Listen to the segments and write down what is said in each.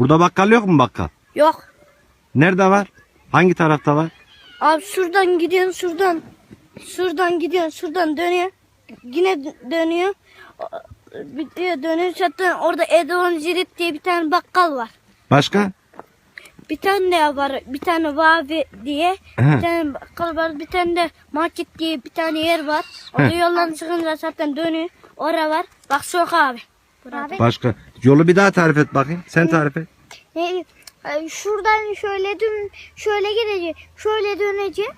Burada bakkal yok mu bakkal? Yok. Nerede var? Hangi tarafta var? Abi şuradan gidiyorsun şuradan. Şuradan gidiyorsun şuradan dönüyor. Yine dö- dönüyor. De dönüyor zaten orada Edon Cirit diye bir tane bakkal var. Başka? Bir tane de var. Bir tane Vavi diye. He. Bir tane bakkal var. Bir tane de market diye bir tane yer var. Orada He. yoldan çıkınca zaten dönüyor. Orada var. Bak sok abi. Abi Başka. Yolu bir daha tarif et bakayım. Sen tarif et. ne, e, şuradan şöyle dön şöyle gidecek. Şöyle dönecek.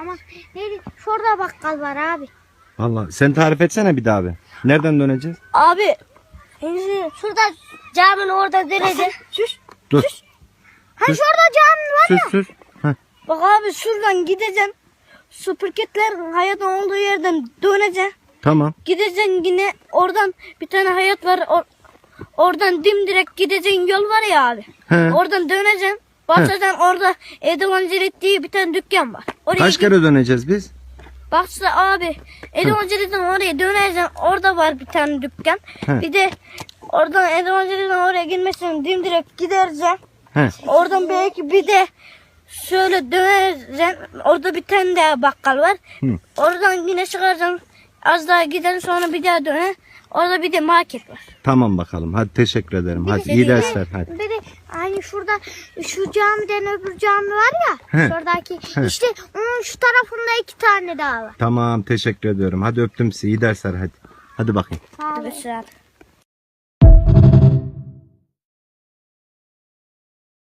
Ama ne şurada bakkal var abi. Vallahi sen tarif etsene bir daha abi. Nereden döneceğiz? Abi şurada camın orada dönecek. sus. Dur. Ha şurada cam var. Sus sus. Heh. Bak abi şuradan gideceksin. Süpürgetler hayatın olduğu yerden döneceksin. Tamam. Gideceksin yine oradan bir tane hayat var. or- oradan dimdirek gideceğin yol var ya abi. He. Oradan döneceksin. Basacaksın orada Edon Cirit diye bir tane dükkan var. Oraya Kaç kere döneceğiz biz? Baksa abi Edon Cirit'in oraya döneceksin. Orada var bir tane dükkan. He. Bir de oradan Edon Cirit'in oraya girmesin dimdirek gidereceksin. He. Oradan belki bir de şöyle dönersen orada bir tane daha bakkal var. Hı. Oradan yine çıkacaksın. Az daha giden sonra bir daha döner. Orada bir de market var. Tamam bakalım. Hadi teşekkür ederim. Hadi iyi dersler. Hadi. Bir de hani şurada şu camiden öbür cami var ya. He. Şuradaki He. işte onun şu tarafında iki tane daha var. Tamam teşekkür ediyorum. Hadi öptüm sizi. İyi dersler hadi. Hadi bakayım. Abi. Evet.